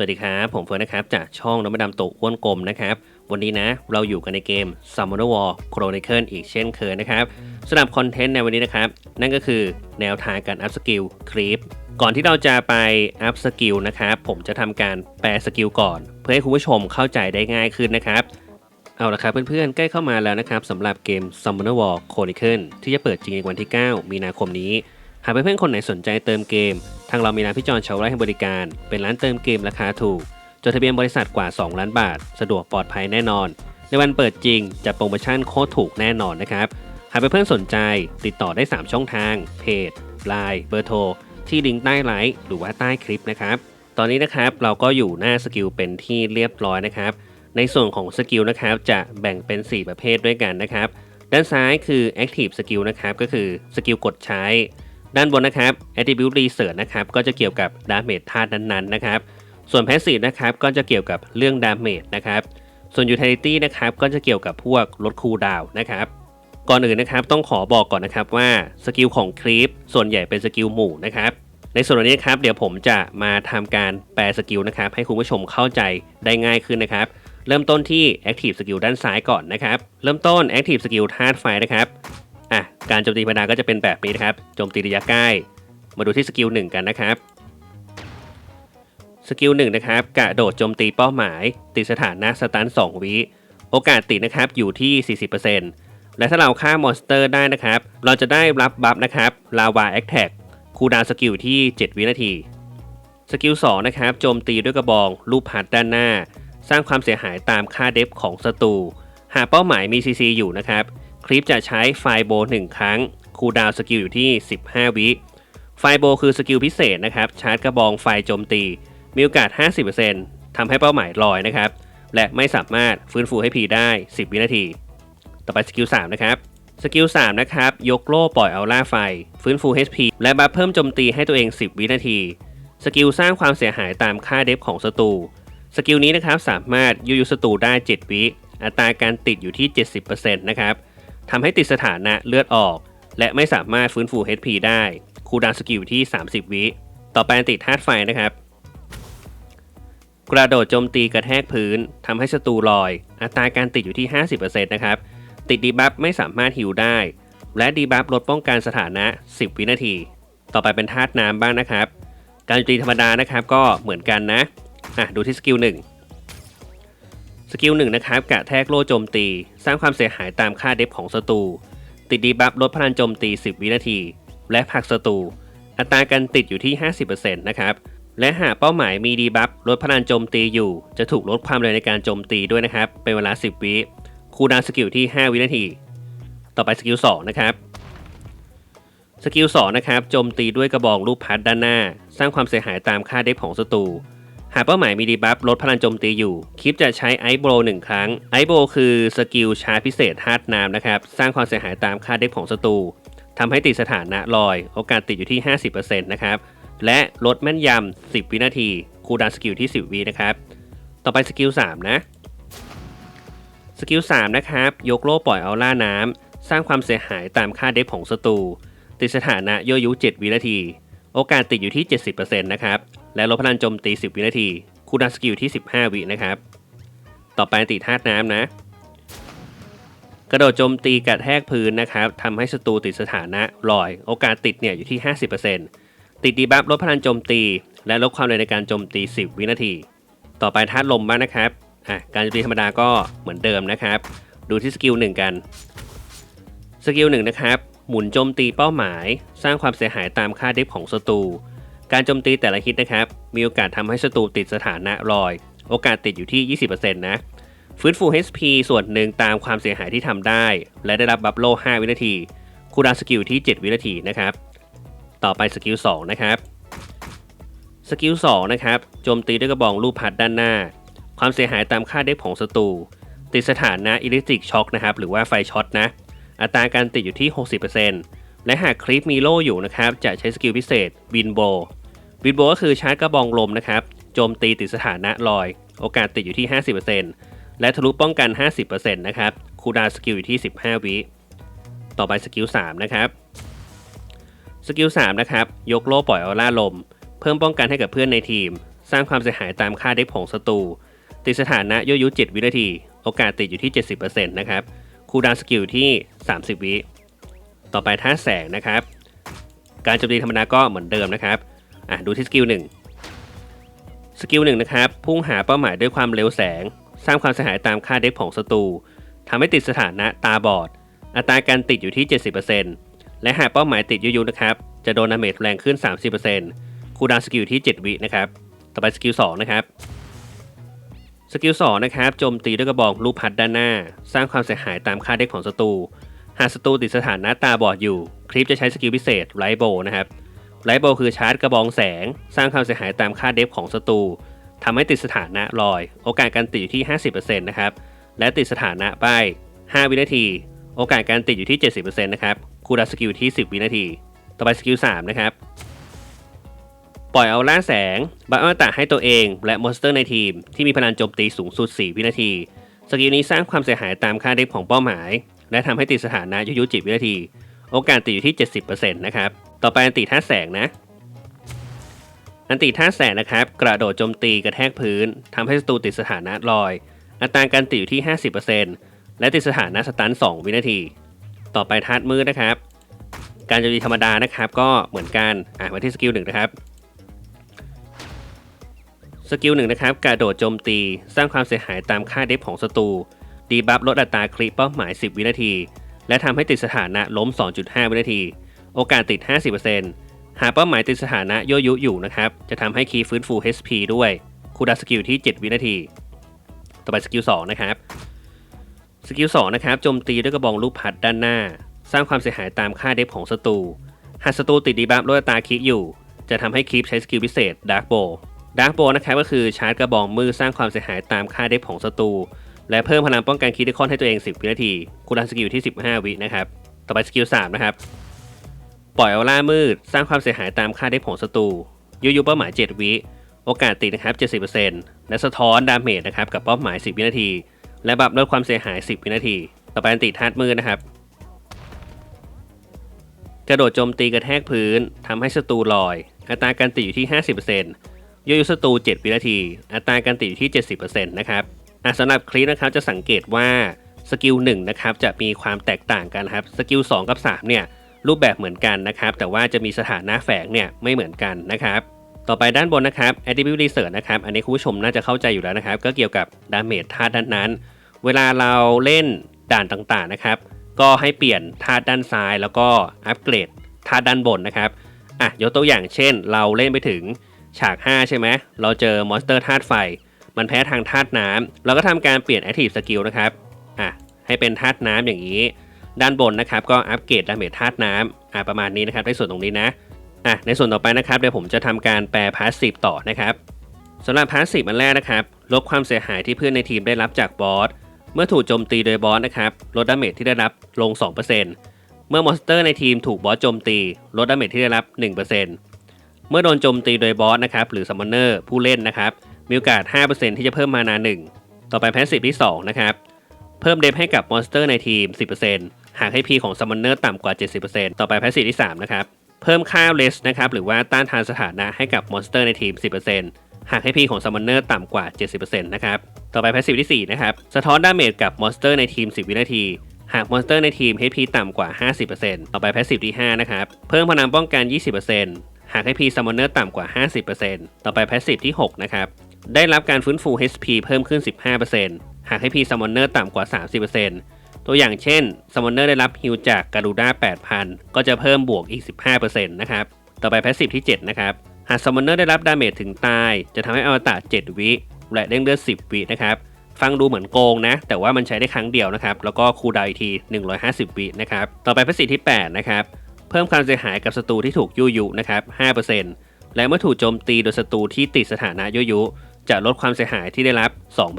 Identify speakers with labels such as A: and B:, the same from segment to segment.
A: วัสดีครับ ผมเฟิร์นนะครับ จากช่องน้ำมันดำโตอ้วนกลมนะครับ วันนี้นะ เราอยู่กันในเกม Summoner War Chronicle อีกเช่นเคยนะครับสำหรับคอนเทนต์ในวันนี้นะครับ นั่นก็คือแนวทางการอัพสกิลคลิปก่อนที่เราจะไปอัพสกิลนะครับ ผมจะทำการแปลสกิลก่อน เพื่อให้คุณผู้ชมเข้าใจได้ง่ายขึ้นนะครับ เอาละครับเพื่อนๆ ใกล้เข้ามาแล้วนะครับสำหรับเกม Summoner War Chronicle ที่จะเปิดจริงในวันที่ 9 มีนาคมนี้ หากเพื่อนๆคนไหนสนใจเติมเกม ทางเรามีร้านพี่จอนชาวไร่ให้บริการ เป็นร้านเติมเกมราคาถูก จดทะเบียนบริษัทกว่า 2 ล้านบาท สะดวกปลอดภัยแน่นอน ในวันเปิดจริงจัดโปรโมชั่นโคตรถูกแน่นอนนะครับ หากเพื่อนๆสนใจติดต่อได้ 3 ช่องทาง เพจ Line เบอร์โทร ที่ลิงก์ใต้ไลฟ์หรือว่าใต้คลิปนะครับ ตอนนี้นะครับเราก็อยู่หน้าสกิลเป็นที่เรียบร้อยนะครับ ในส่วนของสกิลนะครับจะแบ่งเป็น 4 ประเภทด้วยกันนะครับ ด้านซ้ายคือ Active Skill นะครับก็คือสกิลกดใช้ ด้านบนนะครับ Attribute Research นะครับก็จะเกี่ยวกับ Damage ธาตุนั้นๆนะครับ ส่วน Passive นะครับก็จะเกี่ยวกับเรื่อง Damage นะครับ ส่วน Utility นะครับก็จะเกี่ยวกับพวกลดคูลดาวน์นะครับ ก่อนอื่นนะครับต้องขอบอกก่อนนะครับว่าสกิลของคลิปส่วนใหญ่เป็นสกิลหมู่นะครับในส่วนนี้ครับเดี๋ยวผมจะมาทำการแปลสกิลนะครับให้คุณผู้ชมเข้าใจได้ง่ายขึ้นนะครับ เริ่มต้นที่ Active Skill ด้านซ้ายก่อนนะครับ เริ่มต้น Active Skill ธาตุไฟนะครับ อะการโจมตีธรรมดาก็จะเป็นแบบนี้นะครับโจมตีระยะใกล้ มาดูที่สกิลหนึ่งกันนะครับสกิลหนึ่งนะครับกระโดดโจมตีเป้าหมาย ติดสถานะสตัน2วิโอกาสติดนะครับอยู่ที่ 40%และถ้าเราฆ่ามอนสเตอร์ได้นะครับ เราจะได้รับบัฟนะครับลาวาแอคแท็กคูดาวสกิลที่ 7 วินาที สกิล2นะครับโจมตีด้วยกระบองลูกพัดด้านหน้า สร้างความเสียหายตามค่าเดฟของศัตรูหากเป้าหมายมี CC อยู่นะครับ ลิปจะใช้ไฟโบหนึ่งครั้ง คูดาวสกิลอยู่ที่ 15 วิไฟโบคือสกิลพิเศษนะครับ ชาร์จกระบองไฟโจมตี มีโอกาส 50%ทำให้เป้าหมายลอยนะครับ และไม่สามารถฟื้นฟูให้พีได้ 10 วินาที ต่อไปสกิล3นะครับ สกิล3นะครับ ยกโล่ปล่อยเอาล่าไฟ ฟื้นฟู HP และบัฟเพิ่มโจมตีให้ตัวเอง 10 วินาที สกิลสร้างความเสียหายตามค่าเดฟของศัตรู สกิลนี้นะครับสามารถยูยูศัตรูได้ 7 วิ อัตราการติดอยู่ที่ 70%นะครับ ทำให้ติดสถานะเลือดออก และไม่สามารถฟื้นฟู HP ได้คูลดาวน์สกิลที่ 30 วิ ต่อไปติดธาตุไฟนะครับ กระโดดโจมตีกระแทกพื้นทำให้ศัตรูลอย อัตราการติดอยู่ที่ 50%นะครับ ติดดีบัฟไม่สามารถฮิวได้ และดีบัฟลดป้องกันสถานะ 10 วินาที ต่อไปเป็นธาตุน้ำบ้างนะครับ การโจมตีธรรมดานะครับก็เหมือนกันนะอะดูที่สกิลหนึ่ง สกิลหนึ่งนะครับกระแทกโล่โจมตี สร้างความเสียหายตามค่าเดฟของศัตรูติดดีบัฟลดพลังโจมตี 10 วินาที และผักศัตรูอัตราการติดอยู่ที่ 50%นะครับและหากเป้าหมายมีดีบัฟลดพลังโจมตีอยู่ จะถูกลดความเร็วในการโจมตีด้วยนะครับ เป็นเวลา 10 วิคูลดาวสกิลที่ 5 วินาที ต่อไปสกิล2นะครับสกิล2นะครับโจมตีด้วยกระบองลูกพัดด้านหน้า สร้างความเสียหายตามค่าเดฟของศัตรู หากเป้าหมายมีดีบัฟลดพลังโจมตีอยู่ คลิปจะใช้ไอโบรหนึ่งครั้ง ไอโบคือสกิลชาร์จพิเศษธาตุน้ำนะครับ สร้างความเสียหายตามค่าเดฟของศัตรูทำให้ติดสถานะลอย โอกาสติดอยู่ที่ 50%นะครับ และลดแม่นยำ 10 วินาที คูลดาวน์สกิลที่ 10 วินะครับ ต่อไปสกิล 3 นะ สกิล 3 นะครับ ยกโล่ปล่อยเอาล่าน้ำ สร้างความเสียหายตามค่าเดฟของศัตรูติดสถานะยั่วยุ 7 วินาที โอกาสติดอยู่ที่ 70%นะครับ และลดพลังโจมตี 10 วินาที คูดาสกิลที่ 15 วินะครับ ต่อไปติดธาตุน้ำนะ กระโดดโจมตีกระแทกพื้นนะครับทำให้ศัตรูติดสถานะลอย โอกาสติดเนี่ยอยู่ที่ 50%ติดดีบัฟลดพลังโจมตี และลดความเร็วในการโจมตี 10 วินาที ต่อไปธาตุลมบ้างนะครับอะการโจมตีธรรมดาก็เหมือนเดิมนะครับ ดูที่สกิลหนึ่งกันสกิลหนึ่งนะครับหมุนโจมตีเป้าหมาย สร้างความเสียหายตามค่าเดฟของศัตรู การโจมตีแต่ละฮิตนะครับ มีโอกาสทำให้ศัตรูติดสถานะลอย โอกาสติดอยู่ที่ 20%นะฟื้นฟู HP ส่วนหนึ่งตามความเสียหายที่ทำได้ และได้รับบัฟโล5วินาที คูดาวน์สกิลที่ 7 วินาทีนะครับ ต่อไปสกิล 2 นะครับ สกิล 2 นะครับ โจมตีด้วยกระบองลูกพัดด้านหน้า ความเสียหายตามค่าเดฟของศัตรู ติดสถานะอิเล็กทริกช็อคนะครับ หรือว่าไฟช็อตนะ อัตราการติดอยู่ที่ 60%และหากคลิปมีโล่อยู่นะครับ จะใช้สกิลพิเศษวินโบ วินโบก็คือชาร์จกระบองลมนะครับโจมตีติดสถานะลอย โอกาสติดอยู่ที่ 50%และทะลุป้องกัน 50%นะครับคูดาสกิลอยู่ที่ 15 วิต่อไปสกิล3นะครับสกิล3นะครับยกโล่ปล่อยออร่าลม เพิ่มป้องกันให้กับเพื่อนในทีม สร้างความเสียหายตามค่าเด็กของศัตรูติดสถานะยั่วยุ 7 วินาที โอกาสติดอยู่ที่ 70%นะครับคูดาสกิลที่ 30 วิต่อไปท่าแสงนะครับ การโจมตีธรรมดาก็เหมือนเดิมนะครับ อะดูที่สกิล1สกิล1นะครับ พุ่งหาเป้าหมายด้วยความเร็วแสง สร้างความเสียหายตามค่าเด็กของศัตรูทำให้ติดสถานะตาบอด อัตราการติดอยู่ที่ 70%และหากเป้าหมายติดยุยุนะครับ จะโดนดาเมจแรงขึ้น 30%คูดาวสกิลที่ 7 วินะครับ ต่อไปสกิล2นะครับ สกิล2นะครับโจมตีด้วยกระบอกลูกพัดด้านหน้า สร้างความเสียหายตามค่าเด็กของศัตรู หากศัตรูติดสถานะตาบอดอยู่ คลิปจะใช้สกิลพิเศษไลท์โบนะครับ ไลท์โบคือชาร์จกระบองแสง สร้างความเสียหายตามค่าเดฟของศัตรูทำให้ติดสถานะลอย โอกาสการติดอยู่ที่ 50%นะครับ และติดสถานะป้าย 5 วินาที โอกาสการติดอยู่ที่ 70%นะครับ คูดาสกิลที่ 10 วินาที ต่อไปสกิล 3 นะครับ ปล่อยเอาล่าแสงบัฟอมตะให้ตัวเอง และมอนสเตอร์ในทีม ที่มีพลังโจมตีสูงสุด 4 วินาที สกิลนี้สร้างความเสียหายตามค่าเดฟของเป้าหมาย และทำให้ติดสถานะยุยุจิวินาที โอกาสติดอยู่ที่ 70%นะครับ ต่อไปอันติท่าแสงนะ อันติท่าแสงนะครับ กระโดดโจมตีกระแทกพื้นทำให้ศัตรูติดสถานะลอย อัตราการติดอยู่ที่ 50%และติดสถานะสตัน2วินาที ต่อไปทัดมือนะครับ การโจมตีธรรมดานะครับ ก็เหมือนกันอะมาที่สกิลหนึ่งนะครับสกิลหนึ่งนะครับกระโดดโจมตีสร้างความเสียหายตามค่าเดฟของศัตรูดีบัฟลดอัตราคลิปเป้าหมาย 10 วินาที และทำให้ติดสถานะล้ม 2.5 วินาที โอกาสติด 50%หากเป้าหมายติดสถานะยั่วยุอยู่นะครับ จะทำให้คีย์ฟื้นฟู HP ด้วยคูลดาสกิลที่ 7 วินาที ต่อไปสกิล2นะครับ สกิล2นะครับโจมตีด้วยกระบองลูกพัดด้านหน้า สร้างความเสียหายตามค่าเดฟของศัตรู หากศัตรูติดดีบัฟลดอัตราคิกอยู่ จะทำให้คลิปใช้สกิลพิเศษ Dark Bow Dark Bow นะครับก็คือชาร์จกระบองมือสร้างความเสียหายตามค่าเดฟของศัตรูและเพิ่มพลังป้องกันคริติคอลให้ตัวเอง 10 วินาทีคูลดาสกิลที่ 15 วินะครับ ต่อไปสกิล3นะครับ ปล่อยเอาล่ามืด สร้างความเสียหายตามค่าเดฟของศัตรูยูยูเป้าหมาย 7 วิ โอกาสติดนะครับ 70%และสะท้อนดาเมจนะครับกับเป้าหมาย 10 วินาที และบัฟลดความเสียหาย 10 วินาที ต่อไปอันติธาตุมืดนะครับ กระโดดโจมตีกระแทกพื้นทำให้ศัตรูลอย อัตราการติดอยู่ที่ 50%ยูยูศัตรู 7 วินาที อัตราการติดอยู่ที่ 70%นะครับอะสำหรับคลิปนะครับจะสังเกตว่าสกิล1นะครับจะมีความแตกต่างกันครับ สกิล2กับ3เนี่ย รูปแบบเหมือนกันนะครับ แต่ว่าจะมีสถานะแฝงเนี่ยไม่เหมือนกันนะครับ ต่อไปด้านบนนะครับ attribute research นะครับ อันนี้คุณผู้ชมน่าจะเข้าใจอยู่แล้วนะครับ ก็เกี่ยวกับดาเมจธาตุด้านนั้น เวลาเราเล่นด่านต่างๆนะครับ ก็ให้เปลี่ยนธาตุด้านซ้าย แล้วก็อัปเกรดธาตุด้านบนนะครับอะยกตัวอย่างเช่น เราเล่นไปถึงฉาก 5 ใช่ไหมเราเจอมอนสเตอร์ธาตุไฟ มันแพ้ทางธาตุน้ำเราก็ทำการเปลี่ยน active skill นะครับอะให้เป็นธาตุน้ำอย่างนี้ ด้านบนนะครับก็อัปเกรดดาเมจธาตุน้ำอะประมาณนี้นะครับในส่วนตรงนี้นะอะในส่วนต่อไปนะครับเดี๋ยวผมจะทำการแปลพาสซีฟต่อนะครับสำหรับพาสซีฟอันแรกนะครับลดความเสียหายที่เพื่อนในทีมได้รับจากบอสเมื่อถูกโจมตีโดยบอสนะครับลดดาเมจที่ได้รับลง 2%เมื่อมอนสเตอร์ในทีมถูกบอสโจมตีลดดาเมจที่ได้รับ 1%เมื่อโดนโจมตีโดยบอสนะครับหรือซัมมอนเนอร์ผู้เล่นนะครับมีโอกาส 5%ที่จะเพิ่มมานา 1 ต่อไปแพสซีฟที่2นะครับเพิ่มเดฟให้กับมอนสเตอร์ในทีม 10% หากให้ P ของซัมมอนเนอร์ต่ำกว่า 70%ต่อไปแพสซีฟที่ 3 นะครับ เพิ่มค่าเลสนะครับหรือว่าต้านทานสถานะให้กับมอนสเตอร์ในทีม 10%หากให้ P ของซัมมอนเนอร์ต่ำกว่า 70%นะครับ ต่อไปแพสซีฟที่ 4 นะครับ สะท้อนดาเมจกับมอนสเตอร์ในทีม 10 วินาทีหากมอนสเตอร์ในทีม HP ต่ำกว่า 50%ต่อไปแพสซีฟที่ 5 นะครับ เพิ่มพลังป้องกัน 20%หากให้ P ซัมมอนเนอร์ต่ำกว่า 50%ต่อไปแพสซีฟที่ 6 นะครับ ได้รับการฟื้นฟู HP เพิ่มขึ้น 15%หากให้ P ซัมมอนเนอร์ต่ำกว่า 30% ตัวอย่างเช่นซัมอนเนอร์ได้รับฮิลจากการูด้า8,000 ก็จะเพิ่มบวกอีก 15%นะครับ ต่อไปแพสซีฟที่ 7 นะครับ หากซัมอนเนอร์ได้รับดาเมจถึงตาย จะทำให้อวตาร7 วิ และเด้งเลือด 10 วินะครับ ฟังดูเหมือนโกงนะ แต่ว่ามันใช้ได้ครั้งเดียวนะครับ แล้วก็คูลดาวอีกที 150 วินะครับ ต่อไปประสิทธิที่ 8 นะครับ เพิ่มความเสียหายกับศัตรูที่ถูกยุยุนะครับ 5%และเมื่อถูกโจมตีโดยศัตรูที่ติดสถานะยุยุ จะลดความเสียหายที่ได้รับ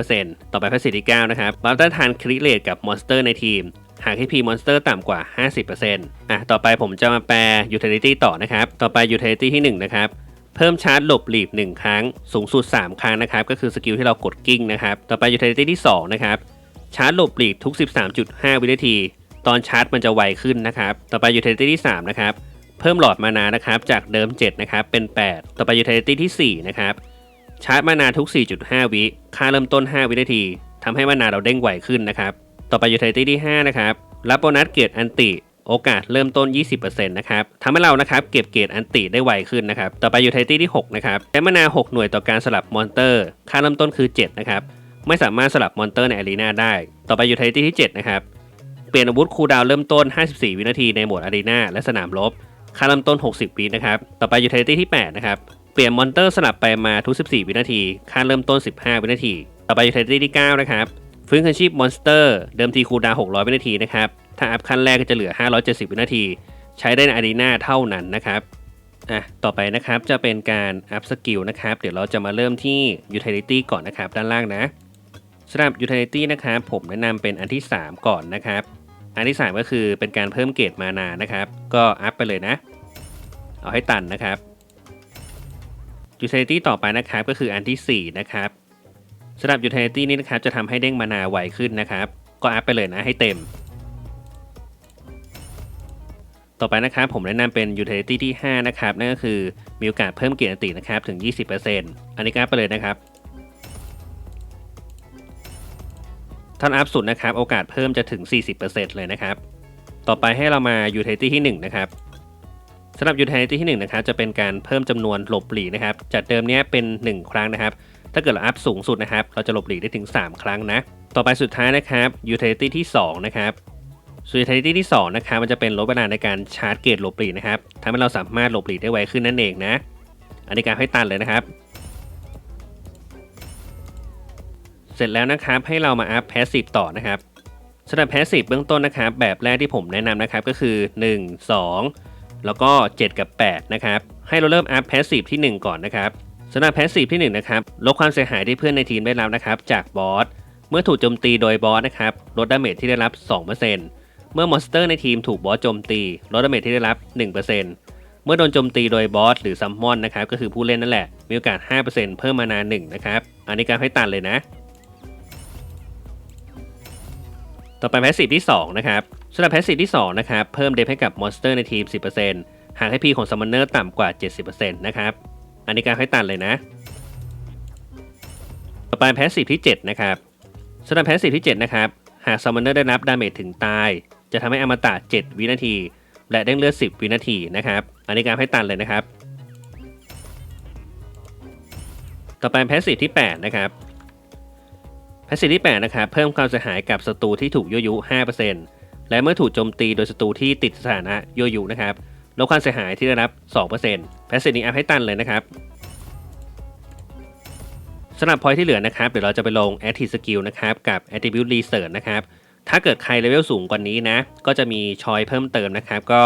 A: 2%ต่อไปประสิทธิที่ 9 นะครับบัฟต้านทานคริเลตกับมอนสเตอร์ในทีม หากให้พีมอนสเตอร์ต่ำกว่า 50%อะต่อไปผมจะมาแปล utility ต่อนะครับ ต่อไป utility ที่ 1 นะครับเพิ่มชาร์จหลบหลีก1ครั้ง สูงสุด 3 ครั้งนะครับ ก็คือสกิลที่เรากดกิ้งนะครับ ต่อไป utility ที่ 2 นะครับ ชาร์จหลบหลีกทุก 13.5 วินาที ตอนชาร์จมันจะไวขึ้นนะครับ ต่อไป utility ที่ 3 นะครับ เพิ่มหลอดมานานะครับ จากเดิม 7 นะครับ เป็น 8 ต่อไป utility ที่ 4 นะครับ ชาร์จมานาทุก 4.5 วิค่าเริ่มต้น 5 วินาทีทำให้มานาเราเด้งไวขึ้นนะครับ ต่อไป utility ที่ 5 นะครับ รับโบนัสเกรดอันติ โอกาสเริ่มต้น 20%นะครับทำให้เรานะครับเก็บเกรดอันติได้ไวขึ้นนะครับ ต่อไป utility ที่ 6 นะครับใช้มานา 6 หน่วยต่อการสลับมอนเตอร์ ค่าเริ่มต้นคือ 7 นะครับ ไม่สามารถสลับมอนเตอร์ในอารีนาได้ ต่อไป utility ที่ 7 นะครับ เปลี่ยนอาวุธคูลดาวเริ่มต้น 54 วินาทีในโหมดอารีนาและสนามรบ ค่าเริ่มต้น 60 วินะครับ ต่อไป utility ที่ 8 นะครับ เปลี่ยนมอนเตอร์สลับไปมาทุก 14 วินาที ค่าเริ่มต้น 15 วินาที ต่อไป utility ที่ 9 นะครับ ฟื้นคืนชีพมอนสเตอร์ เดิมทีคูลดาว600 วินาทีนะครับ ถ้าอัพขั้นแรกก็จะเหลือ 570 วินาที ใช้ได้ในอารีนาเท่านั้นนะครับ อะ ต่อไปนะครับจะเป็นการอัพสกิลนะครับ เดี๋ยวเราจะมาเริ่มที่ utility ก่อนนะครับ ด้านล่างนะสำหรับ utility นะครับผมแนะนำเป็นอันที่ 3 ก่อนนะครับ อันที่ 3 ก็คือเป็นการเพิ่มเกรดมานานะครับ ก็อัพไปเลยนะ เอาให้ตันนะครับ utility ต่อไปนะครับก็คืออันที่ 4 นะครับสำหรับ utility นี้นะครับจะทำให้เด้งมานาไวขึ้นนะครับ ก็อัพไปเลยนะให้เต็ม ต่อไปนะครับผมแนะนำเป็น utility ที่ 5 นะครับนั่นก็คือมีโอกาสเพิ่มเกียรตินตินะครับถึง 20%อันนี้ก็อัพไปเลยนะครับท่านอัพสุดนะครับโอกาสเพิ่มจะถึง 40%เลยนะครับ ต่อไปให้เรามา utility ที่ 1 นะครับ สำหรับ utility ที่1นะครับจะเป็นการเพิ่มจำนวนหลบหลีกนะครับ จากเดิมเนี้ยเป็น 1 ครั้งนะครับ ถ้าเกิดเราอัพสูงสุดนะครับ เราจะหลบหลีกได้ถึง 3 ครั้งนะ ต่อไปสุดท้ายนะครับ utility ที่2นะครับส่วน utility ที่2นะครับมันจะเป็นลดเวลาในการชาร์จเกรดหลบหลีกนะครับทำให้เราสามารถหลบหลีกได้ไวขึ้นนั่นเองนะ อันนี้การให้ตันเลยนะครับ เสร็จแล้วนะครับให้เรามาอัพ passive ต่อนะครับสำหรับ passive เบื้องต้นนะครับ แบบแรกที่ผมแนะนำนะครับก็คือ 1 2 แล้วก็ 7 กับ 8 นะครับ ให้เราเริ่มอัพ passive ที่ 1 ก่อนนะครับสำหรับ passive ที่ 1 นะครับลดความเสียหายที่เพื่อนในทีมได้รับนะครับ จากบอสเมื่อถูกโจมตีโดยบอสนะครับลดดาเมจที่ได้รับ 2%เมื่อมอนสเตอร์ในทีมถูกบอสโจมตีลดดาเมจที่ได้รับ 1%เมื่อโดนโจมตีโดยบอสหรือซัมมอนนะครับก็คือผู้เล่นนั่นแหละ มีโอกาส 5%เพิ่มมานา1นะครับ อันนี้การให้ตันเลยนะ ต่อไปแพสซีฟที่ 2 นะครับ สำหรับแพสซีฟที่ 2 นะครับ เพิ่มเดฟให้กับมอนสเตอร์ในทีม 10%หากให้พีของซัมมอนเนอร์ต่ำกว่า 70%นะครับ อันนี้การให้ตันเลยนะ ต่อไปแพสซีฟที่ 7 นะครับสำหรับแพสซีฟที่ 7 นะครับ หากซัมมอนเนอร์ได้รับดาเมจถึงตาย จะทำให้อมตะ 7 วินาที และเด้งเลือด 10 วินาทีนะครับ อันนี้การให้ตันเลยนะครับ ต่อไปแพสซีฟที่ 8 นะครับแพสซีฟที่ 8 นะครับ เพิ่มความเสียหายกับศัตรูที่ถูกยั่วยุ 5% และเมื่อถูกโจมตีโดยศัตรูที่ติดสถานะโยั่วยุนะครับลดความเสียหายที่ได้รับ 2%แพสซีฟนี้อัพให้ตันเลยนะครับสำหรับพอยที่เหลือนะครับ เดี๋ยวเราจะไปลง Active Skill นะครับ กับ Attribute Research นะครับ ถ้าเกิดใครเลเวลสูงกว่านี้นะ ก็จะมีชอยเพิ่มเติมนะครับ ก็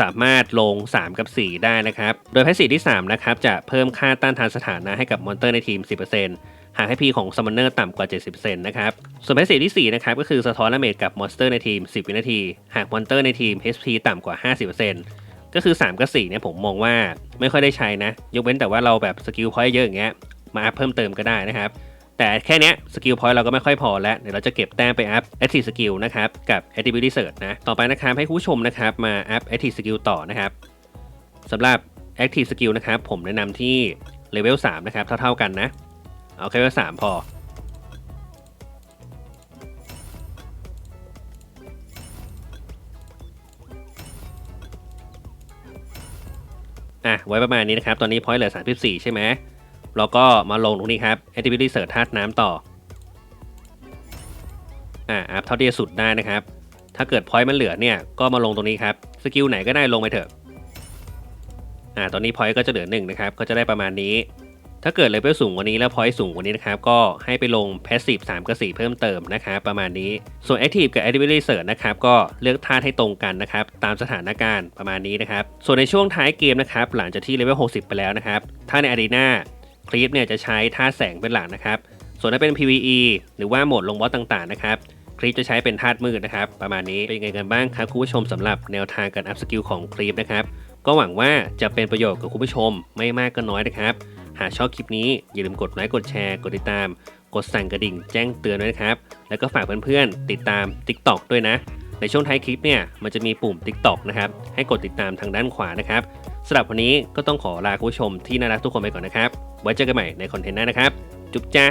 A: สามารถลง 3 กับ 4 ได้นะครับ โดยแพสซีฟที่ 3 นะครับ จะเพิ่มค่าต้านทานสถานะให้กับมอนเตอร์ในทีม 10% หากให้พีของซัมมอนเนอร์ต่ำกว่า 70%นนะครับ ส่วนแพสซีฟที่ 4 นะครับ ก็คือสะท้อนดาเมจกับมอนสเตอร์ในทีม 10 วินาที หากมอนสเตอร์ในทีม HP ต่ำกว่า 50%ก็คือ 3 กับ 4 เนี่ยผมมองว่าไม่ค่อยได้ใช้นะ ยกเว้นแต่ว่าเราแบบสกิลพอยต์เยอะอย่างเงี้ย มาอัพเพิ่มเติมก็ได้นะครับ แต่แค่นี้สกิลพอยต์เราก็ไม่ค่อยพอแล้ว เดี๋ยวเราจะเก็บแต้มไปอัพ Active Skill นะครับ กับ Activity Research นะ ต่อไปนะครับให้ผู้ชมนะครับมาอัพ Active Skill ต่อนะครับสำหรับ Active Skill นะครับผมแนะนำที่เลเวล3นะครับเท่าๆกันนะ เอาแค่เลเวล3พอ อะ ไว้ประมาณนี้นะครับ ตอนนี้พอยต์เหลือ 34 ใช่ไหมเราก็มาลงตรงนี้ครับ Activity Research ธาตุน้ำต่อ อ่าอัพเท่าที่จะสุดได้นะครับ ถ้าเกิดพอยต์มันเหลือเนี่ย ก็มาลงตรงนี้ครับ สกิลไหนก็ได้ลงไปเถอะ อ่า ตอนนี้พอยต์ก็จะเหลือ1นะครับ ก็จะได้ประมาณนี้ ถ้าเกิดเลเวลสูงกว่านี้แล้วพอยต์สูงกว่านี้นะครับ ก็ให้ไปลง Passive 3กับ4เพิ่มเติมนะครับประมาณนี้ ส่วน Active กับ Activity Research นะครับก็เลือกธาตุให้ตรงกันนะครับ ตามสถานการณ์ประมาณนี้นะครับ ส่วนในช่วงท้ายเกมนะครับ หลังจากที่เลเวล60 ไปแล้วนะครับ ถ้าใน Arena คลิปเนี่ยจะใช้ท่าแสงเป็นหลักนะครับ ส่วนถ้าเป็น PVE หรือว่าโหมดลงบอสต่างๆนะครับคลิปจะใช้เป็นธาตุมืดนะครับ ประมาณนี้เป็นยังไงกันบ้างครับคุณผู้ชมสำหรับแนวทางการอัพสกิลของคลิปนะครับก็หวังว่าจะเป็นประโยชน์กับคุณผู้ชมไม่มากก็น้อยนะครับ หากชอบคลิปนี้อย่าลืมกดไลค์กดแชร์กดติดตาม กดสั่นกระดิ่งแจ้งเตือนด้วยนะครับ แล้วก็ฝากเพื่อนๆติดตาม TikTok ด้วยนะ ในช่วงท้ายคลิปเนี่ยมันจะมีปุ่ม TikTok นะครับให้กดติดตามทางด้านขวานะครับสำหรับวันนี้ก็ต้องขอลาคุณผู้ชมที่น่ารักทุกคนไปก่อนนะครับ ไว้เจอกันใหม่ในคอนเทนต์หน้านะครับ จุ๊บจ้า